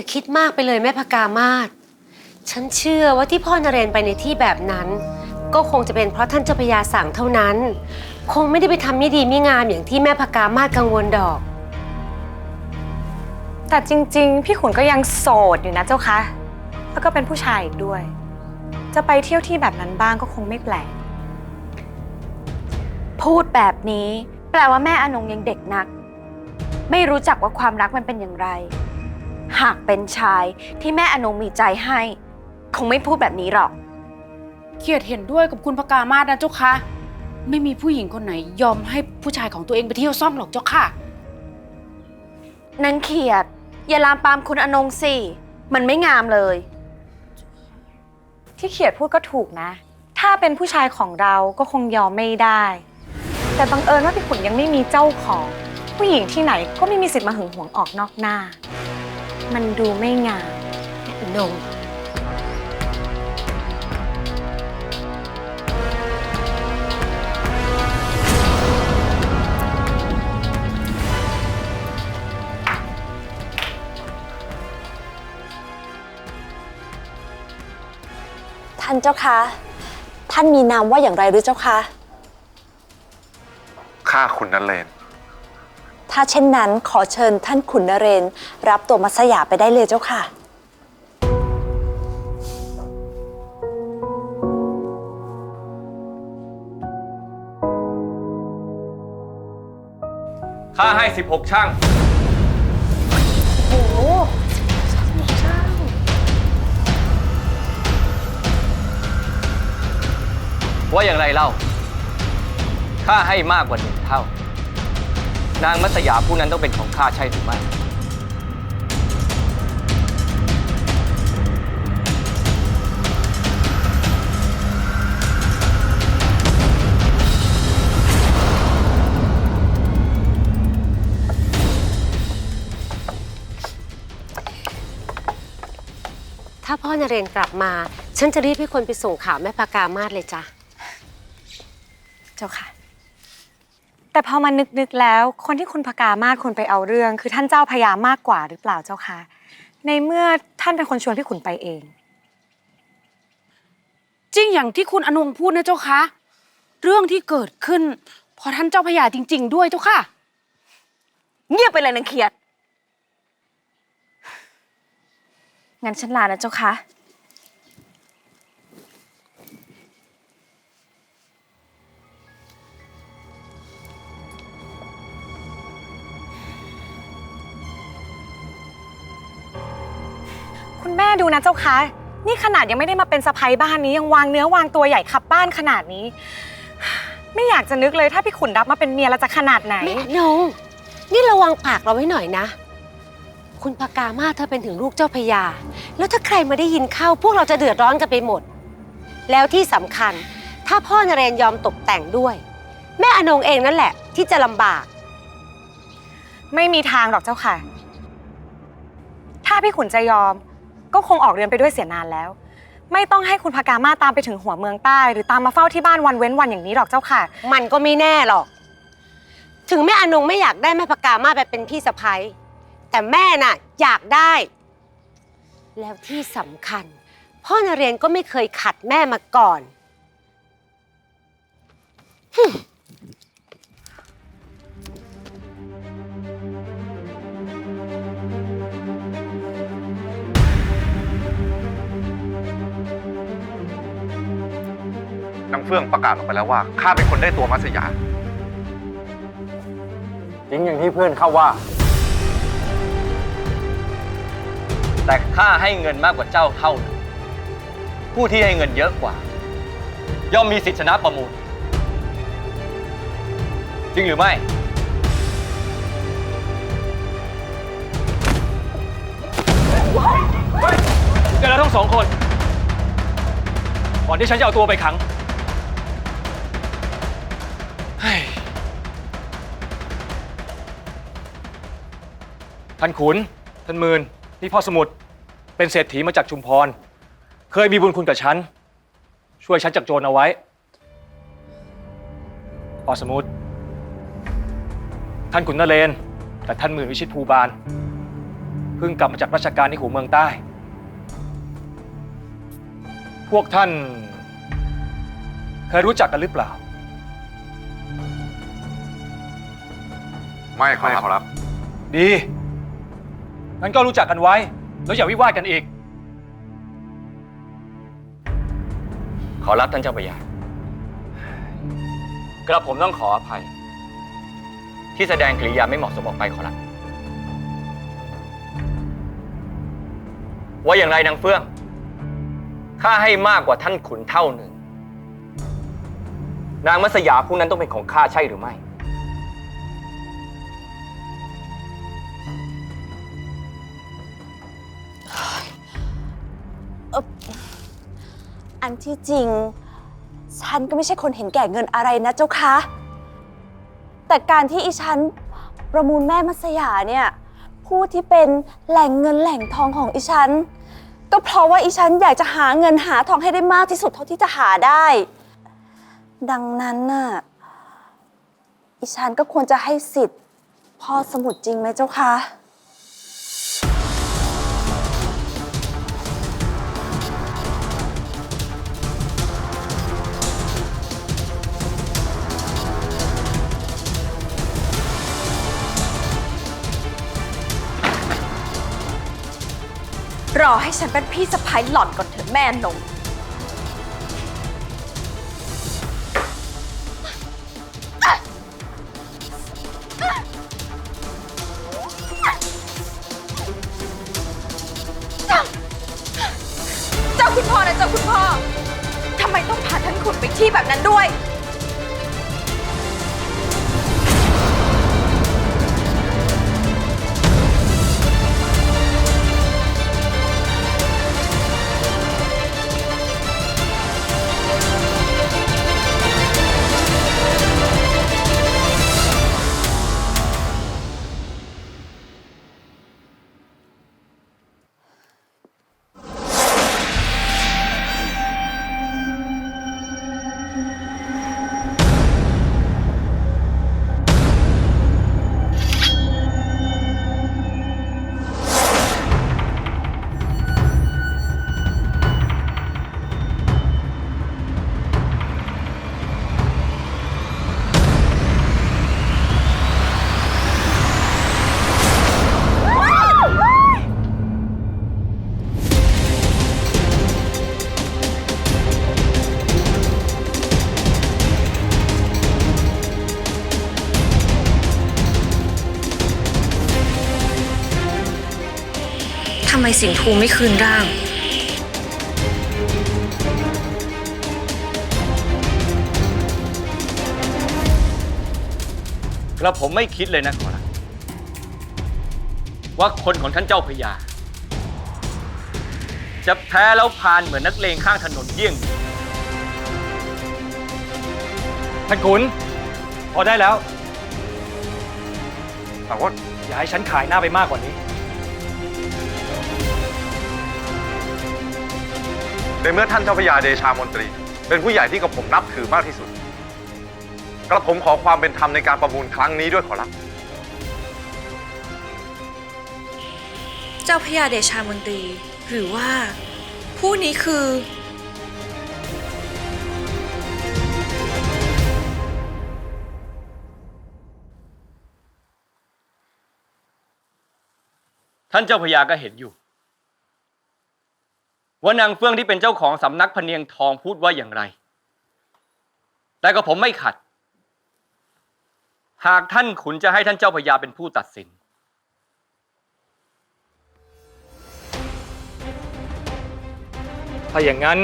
อย่าคิดมากไปเลยแม่พกามาศฉันเชื่อว่าที่พ่อนเรนไปในที่แบบนั้น ก็คงจะเป็นเพราะท่านเจ้าพระยาสั่งเท่านั้น คงไม่ได้ไปทำไม่ดีไม่งามอย่างที่แม่พกามาศกังวลดอก แต่จริง ๆ พี่ขุนก็ยังโสดอยู่นะเจ้าคะ แล้วก็เป็นผู้ชายอีกด้วย จะไปเที่ยวที่แบบนั้นบ้างก็คงไม่แปลก พูดแบบนี้ แปลว่าแม่อนงยังเด็กนัก ไม่รู้จักว่าความรักมันเป็นอย่างไร หากเป็นชายที่แม่อนงมีใจให้ คงไม่พูดแบบนี้หรอก เขียดเห็นด้วยกับคุณพกามาศนะเจ้าค่ะ ไม่มีผู้หญิงคนไหนยอมให้ผู้ชายของตัวเองไปเที่ยวซ่องหรอกเจ้าค่ะ นางเขียด อย่าลามปามคุณอนงสิ มันไม่งามเลย ที่เขียดพูดก็ถูกนะ ถ้าเป็นผู้ชายของเราก็คงยอมไม่ได้ แต่บังเอิญว่าพี่ขุนยังไม่มีเจ้าของ ผู้หญิงที่ไหนก็ไม่มีสิทธิ์มาหึงหวงออกนอกหน้า มันดูไม่งามนงท่านเจ้าคะ ท่านมีนามว่าอย่างไรหรือเจ้าคะ ข้าคุณนเรน ถ้าเช่นนั้นขอเชิญท่านขุนนเรน รับตัวมัสยาไปได้เลยเจ้าค่ะ ข้าให้ 16 ช่างว่าอย่างไรเล่า ข้าให้มากกว่าหนึ่งเท่า นางมัสยาผู้นั้นต้องเป็นของข้าใช่หรือไม่ ถ้าพ่อนเรนกลับมา ฉันจะรีบให้คนไปส่งข่าวแม่พกามาศเลยจ้ะ เจ้าค่ะ แต่พอมานึกๆแล้ว คนที่คุณพกามาศควรไปเอาเรื่อง คือท่านเจ้าพญามากกว่าหรือเปล่าเจ้าค่ะในเมื่อท่านเป็นคนชวนพี่ขุนไปเอง จริงอย่างที่คุณอนงพูดนะเจ้าค่ะเรื่องที่เกิดขึ้นเพราะท่านเจ้าพระยาจริง ๆ ด้วยเจ้าค่ะ เงียบไปเลยนางเขียด งั้นฉันลานะเจ้าคะ แม่ดูนะเจ้าคะ นี่ขนาดยังไม่ได้มาเป็นสะพ้ยบ้านนี้ยังวางเนื้อวางตัวใหญ่ขับบ้านขนาดนี้ ไม่อยากจะนึกเลยถ้าพี่ขุนรับมาเป็นเมียเราจะขนาดไหน แม่นงนี่ระวังปากเราไว้หน่อยนะ คุณพกามาศเธอเป็นถึงลูกเจ้าพญาแล้วถ้าใครมาได้ยินเข้า พวกเราจะเดือดร้อนกันไปหมด แล้วที่สำคัญ ถ้าพ่อนเรนยอมตกแต่งด้วย แม่อนงเองนั่นแหละ ที่จะลำบาก ไม่มีทางหรอกเจ้าค่ะ ถ้าพี่ขุนจะยอม ก็คงออกเรือนไปด้วยเสียนานแล้ว ไม่ต้องให้คุณพกามาตามไปถึงหัวเมืองใต้ หรือตามมาเฝ้าที่บ้านวันเว้นวันอย่างนี้หรอกเจ้าค่ะ มันก็ไม่แน่หรอก ถึงแม่อนงไม่อยากได้แม่พกามาไปเป็นพี่สะพ้ยแต่แม่น่ะอยากได้ แล้วที่สำคัญ พ่อนเรนก็ไม่เคยขัดแม่มาก่อนน ฟื่องประกาศออกไปแล้วว่าข้าเป็นคนได้ตัวมัสยา จริงอย่างที่เพื่อนเข้าว่า แต่ข้าให้เงินมากกว่าเจ้าเท่าหนึงผู้ที่ให้เงินเยอะกว่า ย่อมมีสิทธิชนะประมูล จริงหรือไม่เดี๋ยวเราทั้งสองคน ก่อนที่ฉันจะเอาตัวไปขัง ท่านขุน ท่านหมืนนี่พ่อสมุทรเป็นเศรษฐีมาจากชุมพร เคยมีบุญคุณกับฉัน ช่วยฉันจากโจรเอาไว้ พ่อสมุทรท่านขุนนเรนแต่ท่านหมื่นวิชิตภูบาล เพิ่งกลับมาจากราชการที่หูเมืองใต้ พวกท่าน เคยรู้จักกันหรือเปล่า ไม่ขอรับ ดี งั้นก็รู้จักกันไว้ แล้วอย่าวิวาทกันอีก ขอรับท่านเจ้าพระยากระผมต้องขออภัย ที่แสดงกริยาไม่เหมาะสมออกไปขอรับ ว่าอย่างไรนางเฟื่อง ข้าให้มากกว่าท่านขุนเท่าหนึ่ง นางมัสยาผู้นั้นต้องเป็นของข้าใช่หรือไม่ อันที่จริง ฉันก็ไม่ใช่คนเห็นแก่เงินอะไรนะเจ้าคะ แต่การที่อีฉันประมูลแม่มัสยาเนี่ยผู้ที่เป็นแหล่งเงินแหล่งทองของอีฉัน ก็เพราะว่าอีฉันอยากจะหาเงินหาทองให้ได้มากที่สุดเท่าที่จะหาได้ ดังนั้นน่ะอีฉันก็ควรจะให้สิทธิ์พ่อสมุดจริงไหมเจ้าคะ รอให้ฉันเป็นพี่สะพ้ายหล่อนก่อนเถอะแม่นงเจ้าคุณพ่อนะเจ้าคุณพ่อทำไมต้องพาท่านขุนไปที่แบบนั้นด้วย ทำไมสิงทูไม่คืนร่าง กระผมไม่คิดเลยนะขอรับว่าคนของท่านเจ้าพระยาจะแพ้แล้วพานเหมือนนักเลงข้างถนนเยี่ยงนี้ท่านขุน พอได้แล้วแต่ว่าอย่าให้ฉันขายหน้าไปมากกว่านี้ ในเมื่อท่านเจ้าพระยาเดชามนตรี เป็นผู้ใหญ่ที่กับผมนับถือมากที่สุด กระผมขอความเป็นธรรมในการประมูลครั้งนี้ด้วยขอรับ เจ้าพระยาเดชามนตรี หรือว่า ผู้นี้คือ ท่านเจ้าพระยาก็เห็นอยู่ ว่านางเฟื่องที่เป็นเจ้าของสำนักพะเนียงทองพูดว่าอย่างไร แต่ก็ผมไม่ขัด หากท่านขุนจะให้ท่านเจ้าพระยาเป็นผู้ตัดสิน ถ้าอย่างนั้น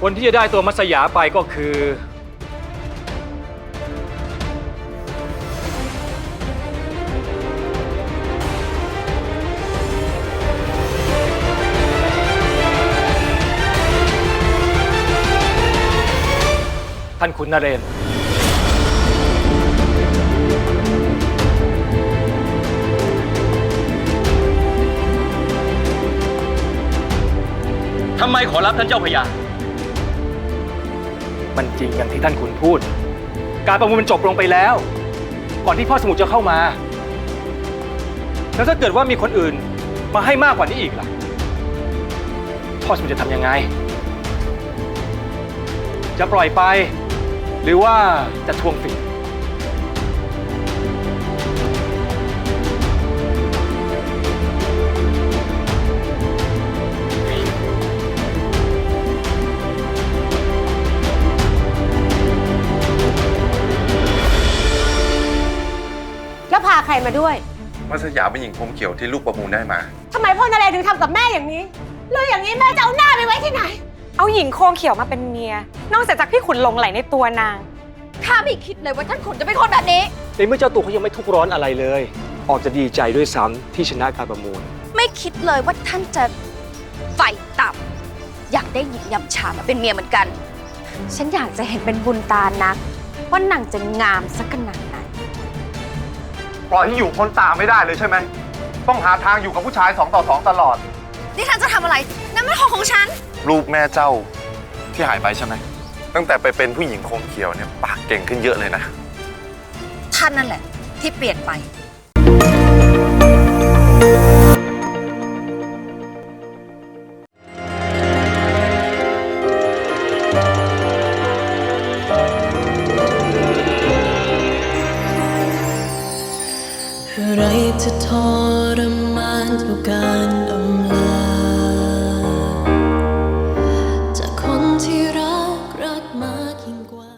คนที่จะได้ตัวมัสยาไปก็คือ ท่านขุนนเรน ทำไมขอรับท่านเจ้าพระยามันจริงอย่างที่ท่านขุนพูด การประมูลมันจบลงไปแล้ว ก่อนที่พ่อสมุทรจะเข้ามา แล้วถ้าเกิดว่ามีคนอื่นมาให้มากกว่านี้อีกล่ะ พ่อสมุทรจะทำยังไง จะปล่อยไป หรือว่าจะทวงฝีแล้วพาใครมาด้วย มัสยาเป็นหญิงพรมเขียวที่ลูกประมูลได้มา ทำไมพ่อนอะไรถึงทำกับแม่อย่างนี้ แล้วอย่างนี้แม่จะเอาหน้าไปไว้ที่ไหน เอาหญิงโคงเขียวมาเป็นเมีย นอกจากจากพี่ขุนหลงไหลในตัวนาง ข้าไม่คิดเลยว่าท่านขุนจะเป็นคนแบบนี้ ในเมื่อเจ้าตัวเขายังไม่ทุกข์ร้อนอะไรเลย ออกจะดีใจด้วยซ้ำที่ชนะการประมูล ไม่คิดเลยว่าท่านจะไฟต่ำอยากได้หญิงยำฉามาเป็นเมียเหมือนกัน ฉันอยากจะเห็นเป็นบุญตานักว่านางจะงามสักขนาดไหน ปล่อยให้อยู่พ้นตาไม่ได้เลยใช่ไหม ต้องหาทางอยู่กับผู้ชายสองต่อสองตลอด นี่ท่านจะทำอะไรนั่นมันของของฉัน รูปแม่เจ้าที่หายไปใช่ไหมตั้งแต่ไปเป็นผู้หญิงโคมเขียวเนี่ยปากเก่งขึ้นเยอะเลยนะ ท่านนั่นแหละ ที่เปลี่ยนไปอะไรจะทรมาน